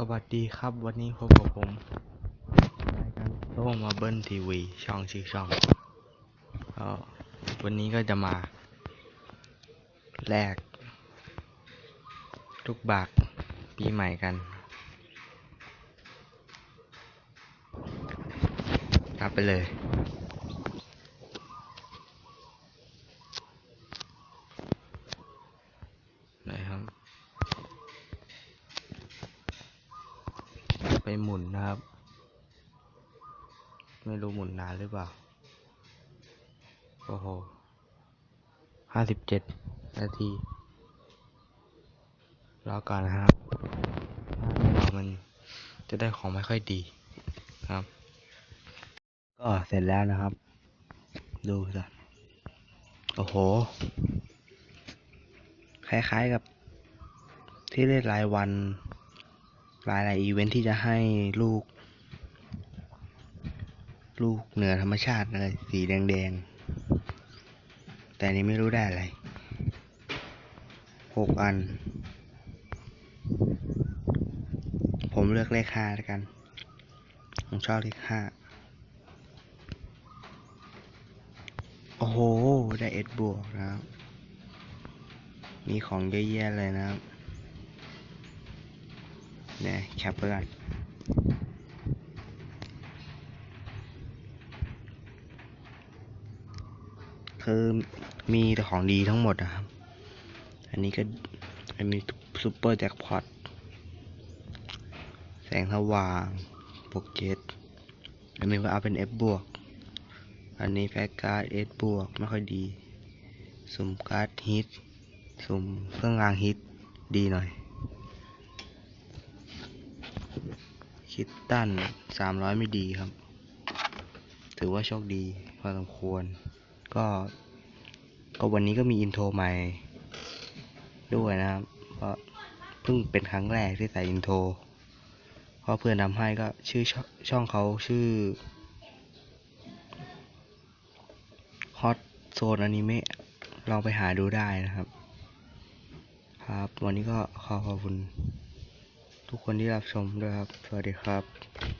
สวัสดีครับวันนี้พบกับผมรายการโต้งมาเบิ้ลทีวีช่องชื่อช่องก็วันนี้ก็จะมาแลกทุกบากปีใหม่กันรับไปเลย นะครับ ไปหมุนนะครับ ไม่รู้หมุนนานหรือเปล่า โอ้โหห้าสิบเจ็ดนาที รอก่อนนะครับถ้าม่รอมันจะได้ของไม่ค่อยดีครับ ก็เสร็จแล้วนะครับ ดูสิโอ้โห คล้ายๆกับที่เล่นรายวัน หลายๆอีเวนท์ที่จะให้ลูก ลูกเหนือธรรมชาติอะไรสีแดงๆ แต่นนี้ไม่รู้ได้อะไรหกอัน ผมเลือกเลขห้าแล้วกัน ผมชอบเลขห้าโอ้โห ได้เอ็ดบวกนะครับ มีของเยอะแยะเลยนะครับ เนี่ยแคปเปอร์คือมีแต่ของดีทั้งหมดนะครับ อันนี้ก็อันนี้ซูเปอร์แจ็คพอต แสงสว่างโปรเกตอันนี้ก็เอาเป็น F บวก อันนี้แพ็กการ์ด S บวก ไม่ค่อยดี สุ่มการ์ดฮิต สุ่มเครื่องรางฮิต ดีหน่อย คิดตันสามร้อยไม่ดีครับ ถือว่าโชคดีพอสมควร ก็ ก็วันนี้ก็มีอินโทรใหม่ด้วยนะครับ เพราะเพิ่งเป็นครั้งแรกที่ใส่อินโทรเพราะเพื่อนทำให้ก็ชื่อชช่องเขาชื่อ Hot Zone Anime ลองไปหาดูได้นะครับ ครับ วันนี้ก็ขอขอบคุณ ทุกคนที่รับชมด้วยครับ สวัสดีครับ